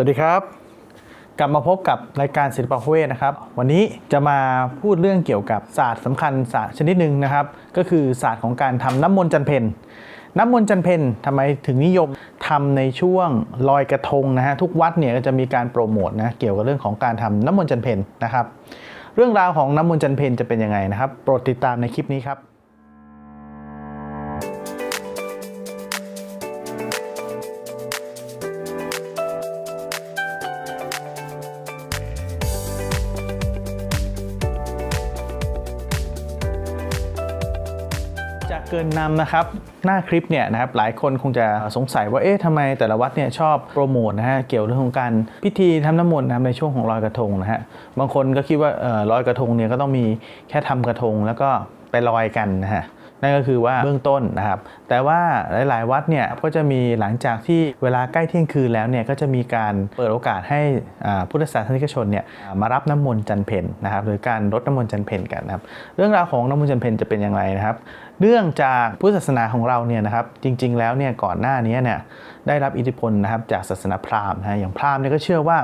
สวัสดีครับ กลับมาพบกับรายการศิลปะเวทนะครับ วันนี้จะมาพูดเรื่องเกี่ยวกับศาสตร์สำคัญศาสตร์ชนิดหนึ่งนะครับ ก็คือศาสตร์ของการทำน้ำมนต์จันเพนน้ำมนต์จันเพนทำไมถึงนิยมทำในช่วงลอยกระทงนะฮะทุกวัดเนี่ยก็จะมีการโปรโมทนะเกี่ยวกับเรื่องของการทำน้ำมนต์จันเพนนะครับ เรื่องราวของน้ำมนต์จันเพนจะเป็นยังไงนะครับ โปรดติดตามในคลิปนี้ครับ เกินนำนะครับหน้าคลิปเนี่ยนะครับหลายคนคงจะสงสัยว่าเอ๊ะทำไมแต่ละวัดเนี่ยชอบโปรโมทนะฮะเกี่ยวเรื่องของการพิธีทำน้ำมนต์นะครับในช่วงของลอยกระทงนะฮะบางคนก็คิดว่าเออลอยกระทงเนี่ยก็ต้องมีแค่ทำกระทงแล้วก็ไปลอยกันนะฮะ นั่นก็คือว่าเบื้องต้นนะครับ แต่ว่าหลาย ๆ วัดเนี่ยก็จะมีหลังจากที่เวลาใกล้เที่ยงคืนแล้วเนี่ยก็จะมีการเปิดโอกาสให้พุทธศาสนิกชนเนี่ยอ่ามารับน้ำมนต์จันเพนนะครับหรือการรดน้ำมนต์จันเพนกันนะครับ เรื่องราวของน้ำมนต์จันเพนจะเป็นอย่างไรนะครับเนื่องจากพุทธศาสนาของเราเนี่ยนะครับจริง ๆ แล้วเนี่ยก่อนหน้านี้เนี่ยได้รับอิทธิพลนะครับจากศาสนาพราหมณ์นะฮะอย่างพราหมณ์เนี่ยก็เชื่อว่า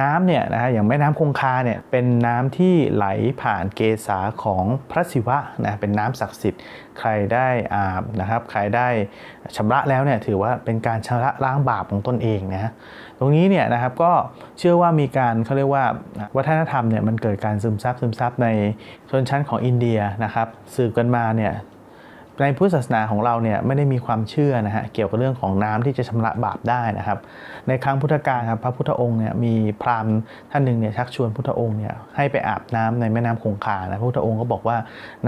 น้ำเนี่ยนะฮะอย่างแม่น้ำคงคาเนี่ยเป็นน้ำที่ไหลผ่านเกษาของพระศิวะนะเป็นน้ำศักดิ์สิทธิ์ใครได้อาบนะครับใครได้ชำระแล้วเนี่ยถือว่าเป็นการชำระล้างบาปของตนเองนะฮะตรงนี้เนี่ยนะครับก็เชื่อว่ามีการเขาเรียกว่าวัฒนธรรมเนี่ยมันเกิดการซึมซับซึมซับในชนชั้นของอินเดียนะครับสืบกันมาเนี่ย ในพุทธศาสนาของเราเนี่ยไม่ได้มีความเชื่อนะฮะเกี่ยวกับเรื่องของน้ำที่จะชำระบาปได้นะครับ ในครั้งพุทธกาลครับพระพุทธองค์เนี่ยมีพราหมณ์ท่านหนึ่งเนี่ยชักชวนพุทธองค์เนี่ยให้ไปอาบน้ำในแม่น้ำคงคานะพระพุทธองค์ก็บอกว่า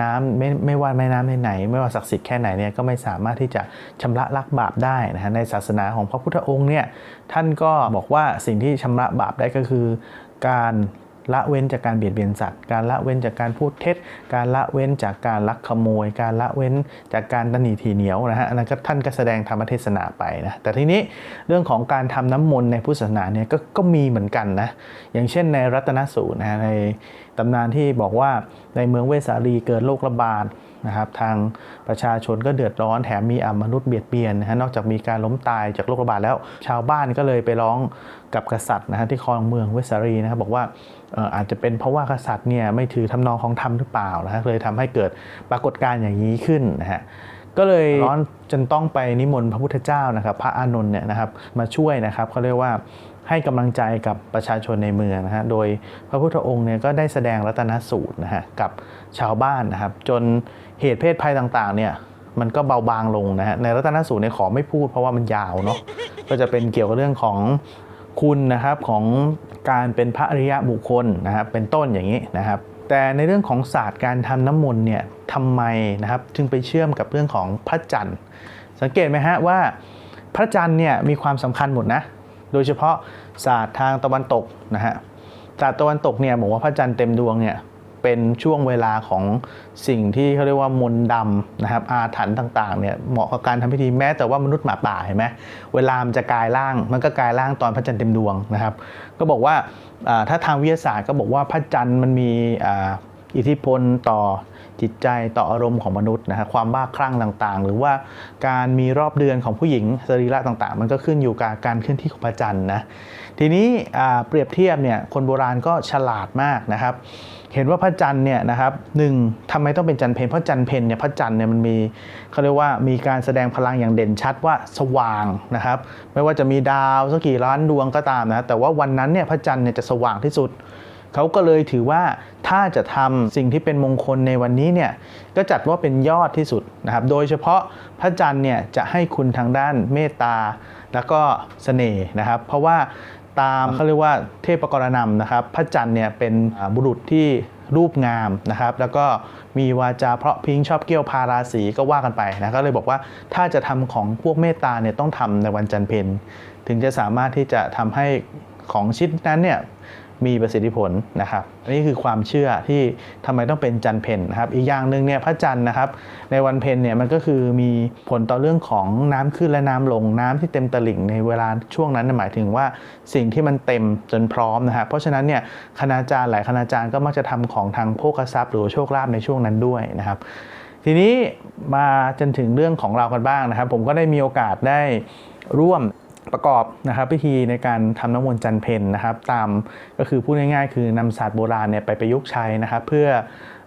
น้ำไม่ไม่ว่าแม่น้ำไหนไม่ว่าศักดิ์สิทธิ์แค่ไหนเนี่ยก็ไม่สามารถที่จะชำระล้างบาปได้นะฮะในศาสนาของพระพุทธองค์เนี่ยท่านก็บอกว่าสิ่งที่ชำระบาปได้ก็คือการ ละเว้นจากการเบียดเบียนสัตว์ การละเว้นจากการพูดเท็จ การละเว้นจากการลักขโมย การละเว้นจากการตันหนีทีเหนียวนะฮะอันนั้นก็ท่านก็แสดงธรรมเทศนาไปนะแต่ทีนี้เรื่องของการทำน้ำมนต์ในพุทธศาสนาเนี่ยก็ก็มีเหมือนกันนะอย่างเช่นในรัตนสูตรนะฮะในตำนานที่บอกว่าในเมืองเวสาลีเกิดโรคระบาดนะครับทางประชาชนก็เดือดร้อนแถมมีอมนุษย์เบียดเบียนนะฮะนอกจากมีการล้มตายจากโรคระบาดแล้ว ชาวบ้านก็เลยไปร้องกับกษัตริย์นะฮะที่ครองเมืองเวสาลีนะครับบอกว่า อาจจะเป็นเพราะว่ากษัตริย์เนี่ยไม่ถือทำนองของธรรมหรือเปล่านะฮะเลยทำให้เกิดปรากฏการณ์อย่างนี้ขึ้นนะฮะก็เลยร้อนจนต้องไปนิมนต์พระพุทธเจ้านะครับพระอานนท์เนี่ยนะครับมาช่วยนะครับเขาเรียกว่าให้กำลังใจกับประชาชนในเมืองนะฮะ โดยพระพุทธองค์เนี่ยก็ได้แสดงรัตนสูตรนะฮะกับชาวบ้านนะครับ จนเหตุเพศภัยต่างๆเนี่ยมันก็เบาบางลงนะฮะ ในรัตนสูตรเนี่ยขอไม่พูดเพราะว่ามันยาวเนาะ ก็จะเป็นเกี่ยวกับเรื่องของ คุณนะครับของการเป็นพระอริยะบุคคลนะครับเป็นต้นอย่างนี้นะครับ แต่ในเรื่องของศาสตร์การทำน้ำมนต์เนี่ยทำไมนะครับจึงไปเชื่อมกับเรื่องของพระจันทร์ สังเกตไหมฮะว่าพระจันทร์เนี่ยมีความสำคัญหมดนะโดยเฉพาะศาสตร์ทางตะวันตกนะฮะศาสตร์ตะวันตกเนี่ยบอกว่าพระจันทร์เต็มดวงเนี่ย เป็นช่วงเวลาของสิ่งที่เขาเรียกว่ามนต์ดำนะครับอาถรรพ์ต่างๆเนี่ยเหมาะกับการทำพิธีแม้แต่ว่ามนุษย์หมาป่าเห็นไหมเวลามันจะกลายร่างมันก็กลายร่างตอนพระจันทร์เต็มดวงนะครับ ก็บอกว่าถ้าทางวิทยาศาสตร์ก็บอกว่าพระจันทร์มันมีอิทธิพลต่อจิตใจต่ออารมณ์ของมนุษย์นะฮะความบ้าคลั่งต่างๆ หรือว่าการมีรอบเดือนของผู้หญิงสรีระต่างๆ มันก็ขึ้นอยู่กับการเคลื่อนที่ของพระจันทร์นะทีนี้เปรียบเทียบเนี่ยคนโบราณก็ฉลาดมากนะครับ เห็นว่าพระจันทร์เนี่ยนะครับหนึ่งทำไมต้องเป็นจันทร์เพนเพราะจันทร์เพนเนี่ยพระจันทร์เนี่ยมันมีเขาเรียกว่ามีการแสดงพลังอย่างเด่นชัดว่าสว่างนะครับ ไม่ว่าจะมีดาวสักกี่ล้านดวงก็ตามนะแต่ว่าวันนั้นเนี่ยพระจันทร์เนี่ยจะสว่างที่สุดเขาก็เลยถือว่าถ้าจะทำสิ่งที่เป็นมงคลในวันนี้เนี่ยก็จัดว่าเป็นยอดที่สุดนะครับ โดยเฉพาะพระจันทร์เนี่ยจะให้คุณทางด้านเมตตาแล้วก็เสน่ห์นะครับ เพราะว่า ตามเขาเรียกว่าเทพกรณำนะครับ พระจันทร์เนี่ยเป็นบุรุษที่รูปงามนะครับ แล้วก็มีวาจาเพราะพิงชอบเกี่ยวพาราสีก็ว่ากันไปนะก็เลยบอกว่าถ้าจะทำของพวกเมตตาเนี่ยต้องทำในวันจันทร์เพ็ญถึงจะสามารถที่จะทำให้ของชิ้นนั้นเนี่ย มีประสิทธิผลนะครับนนี่คือความเชื่อที่ทำไมต้องเป็นจันเพนนะครับอีกอย่างหนึ่งเนี่ยพระจันทร์นะครับ ในวันเพ็ญเนี่ยมันก็คือมีผลต่อเรื่องของน้ำขึ้นและน้ำลงน้ำที่เต็มตลิ่งในเวลาช่วงนั้นหมายถึงว่าสิ่งที่มันเต็มจนพร้อมนะฮะเพราะฉะนั้นเนี่ยคณาจารย์หลายคณาจารย์ก็มักจะทำของทางโภคทรัพย์ หรือโชคลาภในช่วงนั้นด้วยนะครับทีนี้มาจนถึงเรื่องของเรากันบ้างนะครับ ผมก็ได้มีโอกาสได้ร่วม ประกอบนะครับพิธีในการทำน้ำมนต์จันเพนนะครับตามก็คือพูดง่ายๆ คือนำศาสตร์โบราณเนี่ยไปประยุกต์ใช้นะครับ เพื่อ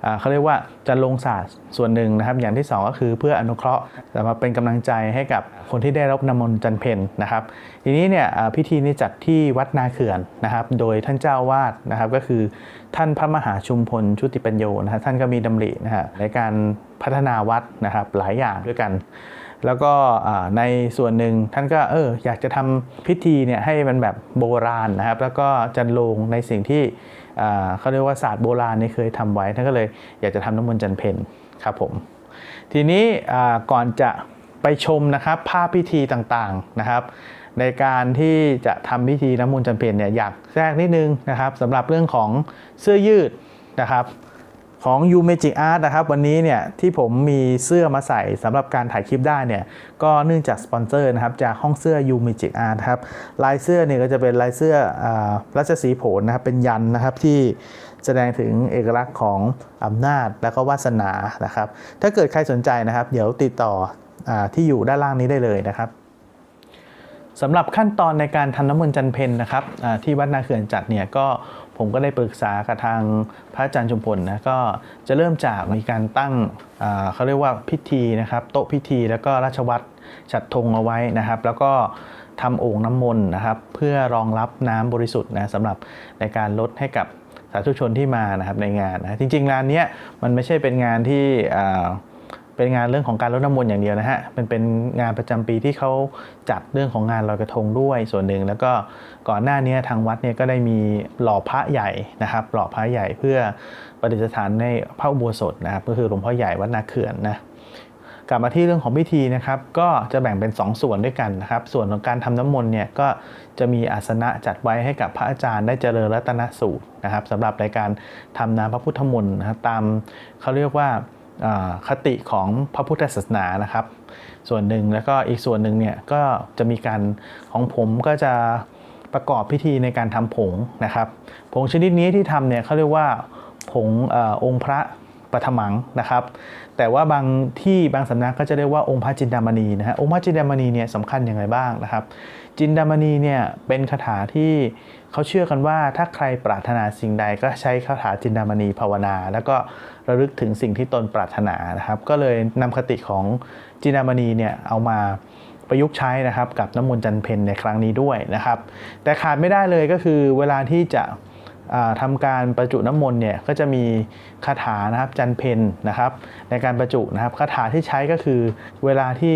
อเขาเรียกว่าจะลงศาสตร์ส่วนหนึ่งนะครับ อย่างที่สองก็คือเพื่ออนุเคราะห์สำหรับเป็นกำลังใจให้กับคนที่ได้รับน้ำมนต์จันเพนนะครับ ทีนี้เนี่ยพิธีนี้จัดที่วัดนาเขื่อนนะครับ โดยท่านเจ้าวาดนะครับก็คือท่านพระมหาชุมพลชุติปัญโยนะฮะท่านก็มีดำรินะฮะในการพัฒนาวัดนะครับหลายอย่างด้วยกัน แล้วก็ในส่วนหนึ่งท่านก็เอออยากจะทำพิธีเนี่ยให้มันแบบโบราณนะครับ แล้วก็จันลงในสิ่งที่เขาเรียกว่าศาสตร์โบราณนี่เคยทำไว้ ท่านก็เลยอยากจะทำน้ำมนต์จันเพนครับผม ทีนี้ก่อนจะไปชมนะครับภาพพิธีต่างๆนะครับ ในการที่จะทำพิธีน้ำมนต์จันเพนเนี่ยอยากแทรกนิดนึงนะครับสำหรับเรื่องของเสื้อยืดนะครับ ของ u Magic Art นะครับ วันนี้เนี่ยที่ผมมีเสื้อมาใส่สำหรับการถ่ายคลิปได้เนี่ยก็เนื่องจากสปอนเซอร์นะครับจากห้องเสื้อ u Magic Art ครับลายเสื้อเนี่ยก็จะเป็นลายเสื้ออารัชสีโผลนะครับเป็นยันนะครับที่แสดงถึงเอกลักษณ์ของอำนาจและก็วาสนานะครับ ถ้าเกิดใครสนใจนะครับ เดี๋ยวติดต่ออที่อยู่ด้านล่างนี้ได้เลยนะครับสำหรับขั้นตอนในการทำน้ำมนต์จันเพนนะครับที่วัดนาเขื่อนจัดเนี่ยก็ ผมก็ได้ปรึกษากับทางพระอาจารย์ชุมพลนะก็จะเริ่มจากมีการตั้งเขาเรียกว่าพิธีนะครับ โต๊ะพิธีแล้วก็ราชวัตรจัดธงเอาไว้นะครับ แล้วก็ทำโอ่งน้ำมนต์นะครับ เพื่อรองรับน้ำบริสุทธิ์นะสำหรับในการลดให้กับสาธุชนที่มานะครับในงานนะจริงๆงานนี้มันไม่ใช่เป็นงานที่ เป็นงานเรื่องของการรดน้ำมนต์อย่างเดียวนะฮะเป็นเป็นงานประจำปีที่เขาจัดเรื่องของงานลอยกระทงด้วยส่วนหนึ่ง แล้วก็ก่อนหน้านี้ทางวัดเนี่ยก็ได้มีหล่อพระใหญ่นะครับ หล่อพระใหญ่เพื่อประดิษฐานในพระอุโบสถนะครับก็คือหลวงพ่อใหญ่วัดนาเขื่อนนะกลับมาที่เรื่องของพิธีนะครับก็จะแบ่งเป็น 2 ส่วนด้วยกันนะครับ ส่วนของการทำน้ำมนต์เนี่ยก็จะมีอาสนะจัดไว้ให้กับพระอาจารย์ได้เจริญรัตนสูตรนะครับสำหรับในการทำน้ำพระพุทธมนต์นะครับตามเขาเรียกว่า คติของพระพุทธศาสนานะครับ ส่วนหนึ่งแล้วก็อีกส่วนหนึ่งเนี่ยก็จะมีการของผมก็จะประกอบพิธีในการทำผงนะครับ ผงชนิดนี้ที่ทำเนี่ยเขาเรียกว่าผงออองค์พระ ปฐมังนะครับ แต่ว่าบางที่บางสำนักก็จะเรียกว่าองค์พระจินดามณีนะฮะองค์พระจินดามณีเนี่ยสำคัญอย่างไรบ้างนะครับ จินดามณีเนี่ยเป็นคาถาที่เขาเชื่อกันว่าถ้าใครปรารถนาสิ่งใดก็ใช้คาถาจินดามณีภาวนา แล้วก็ระลึกถึงสิ่งที่ตนปรารถนานะครับ ก็เลยนำคติของจินดามณีเนี่ยเอามาประยุกต์ใช้นะครับกับน้ำมนต์จันเพนในครั้งนี้ด้วยนะครับ แต่ขาดไม่ได้เลยก็คือเวลาที่จะ อ่าทำการประจุน้ำมนต์เนี่ยก็จะมีคาถานะครับจันเพนนะครับ ในการประจุนะครับคาถาที่ใช้ก็คือเวลาที่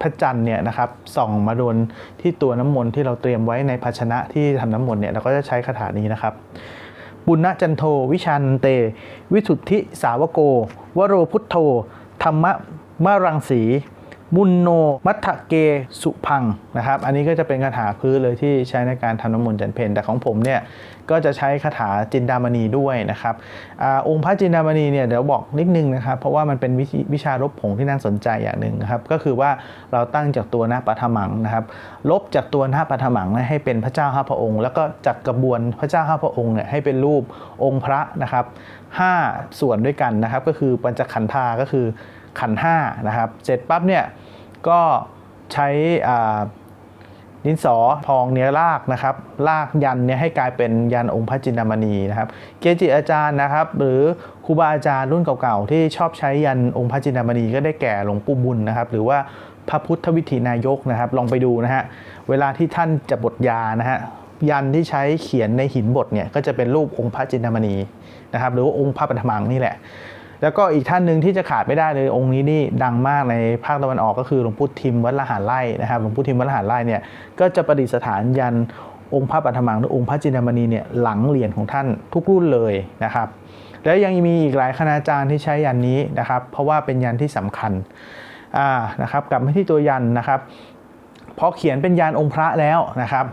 พระจันทร์เนี่ยนะครับส่องมาโดนที่ตัวน้ำมนต์ที่เราเตรียมไว้ในภาชนะที่ทำน้ำมนต์เนี่ยเราก็จะใช้คาถานี้นะครับบุญณจันโทวิชันเต วิสุทธิสาวโก วโรพุทโธธรรมะมะรังสี บุญโนมัทเกสุพังนะครับ อันนี้ก็จะเป็นคาถาพื้นเลยที่ใช้ในการทำน้ำมนต์จันเพนแต่ของผมเนี่ยก็จะใช้คาถาจินดามณีด้วยนะครับอาองค์พระจินดามณีเนี่ยเดี๋ยวบอกนิดนึงนะครับ เพราะว่ามันเป็นวิวชารบผงที่น่าสนใจอย่างหนึ่งนะครับ ก็คือว่าเราตั้งจากตัวหน้าปัทมังนะครับลบจากตัวหน้าปัทมังให้เป็นพระเจ้าห้าพระองค์ แล้วก็จัดกระบวนพระเจ้าห้าพระองค์เนี่ยให้เป็นรูปองค์พระนะครับห้าส่วนด้วยกันนะครับ ก็คือปัญจขันธาก็คือขันห้านะครับ เสร็จปั๊บเนี่ย ก็ใช้ดินสอพองเนี่ยลากนะครับลากยันเนี่ยให้กลายเป็นยันองค์พระจินดามณีนะครับ เกจิอาจารย์นะครับ หรือครูบาอาจารย์รุ่นเก่าๆ ที่ชอบใช้ยันองค์พระจินดามณีก็ได้แก่หลวงปู่บุญนะครับ หรือว่าพระพุทธวิถีนายกนะครับ ลองไปดูนะฮะเวลาที่ท่านจะบทยานะฮะยันที่ใช้เขียนในหินบทเนี่ยก็จะเป็นรูปองค์พระจินดามณีนะครับ หรือว่าองค์พระปฐมังนี่แหละ แล้วก็อีกท่านหนึ่งที่จะขาดไม่ได้เลยองค์นี้นี่ดังมากในภาคตะวันออกก็คือหลวงปู่ทิมวัดละหารไร่นะครับหลวงปู่ทิมวัดละหารไร่เนี่ยก็จะประดิษฐานยันองค์พระปฐมังหรือองค์พระจินดามณีเนี่ยหลังเหรียญของท่านทุกรุ่นเลยนะครับ แล้วยังมีอีกหลายคณาจารย์ที่ใช้ยันนี้นะครับ เพราะว่าเป็นยันที่สำคัญอ่านะครับกลับมาที่ตัวยันนะครับพอเขียนเป็นยันองค์พระแล้วนะครับ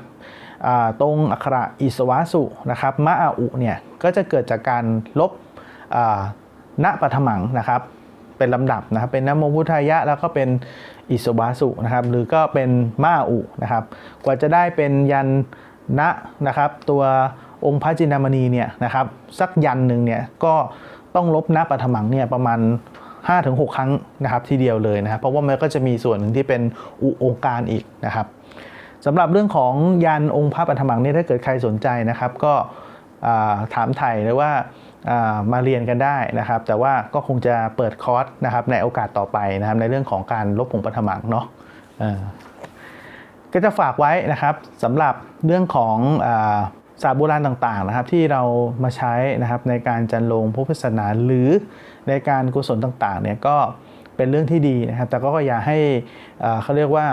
ตรงอักขระอิสวาสุนะครับมะอาอุเนี่ยก็จะเกิดจากการลบ ณปฐมังนะครับเป็นลำดับนะครับเป็นนโมพุทธายะแล้วก็เป็นอิสวาสุนะครับหรือก็เป็นมาอุนะครับกว่าจะได้เป็นยันณนะครับตัวองค์พระจินดามณีเนี่ยนะครับสักยันหนึ่งเนี่ยก็ต้องลบณปฐมังเนี่ยประมาณ5-6 ครั้งนะครับทีเดียวเลยนะครับเพราะว่ามันก็จะมีส่วนหนึ่งที่เป็นอุองค์การอีกนะครับสำหรับเรื่องของยันองค์พระปฐมังเนี่ยถ้าเกิดใครสนใจนะครับ ก็ถามไถ่หรือว่าอ่า มาเรียนกันได้นะครับ แต่ว่าก็คงจะเปิดคอร์สนะครับในโอกาสต่อไปนะครับในเรื่องของการลบผงปฐมังเนาะก็จะฝากไว้นะครับสำหรับเรื่องของอาศาสตร์โบราณต่างๆนะครับ ที่เรามาใช้นะครับในการจันลงพุทธศาสนาหรือในการกุศลต่างๆเนี่ยก็เป็นเรื่องที่ดีนะครับ แต่ก็อย่าให้เขาเรียกว่า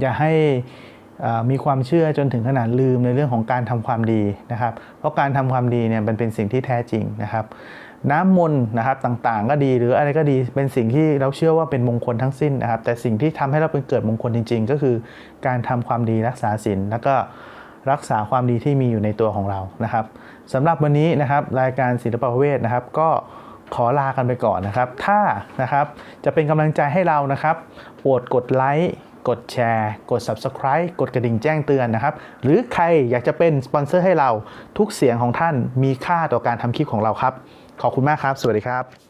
อย่าให้ มีความเชื่อจนถึงขนาดลืมในเรื่องของการทำความดีนะครับ เพราะการทำความดีเนี่ยมันเป็นสิ่งที่แท้จริงนะครับ น้ำมนต์นะครับต่างๆ ก็ดีหรืออะไรก็ดีเป็นสิ่งที่เราเชื่อว่าเป็นมงคลทั้งสิ้นนะครับ แต่สิ่งที่ทำให้เราเป็นเกิดมงคลจริง ๆ ก็คือการทำความดีรักษาศีลแล้วก็รักษาความดีที่มีอยู่ในตัวของเรานะครับสำหรับวันนี้นะครับรายการศิลปะเวทนะครับ ก็ขอลากันไปก่อนนะครับ ถ้านะครับจะเป็นกำลังใจให้เรานะครับโปรดกดไลค์ กดแชร์ กด Subscribe กดกระดิ่งแจ้งเตือนนะครับ หรือใครอยากจะเป็นสปอนเซอร์ให้เราทุกเสียงของท่านมีค่าต่อการทำคลิปของเราครับ ขอบคุณมากครับ สวัสดีครับ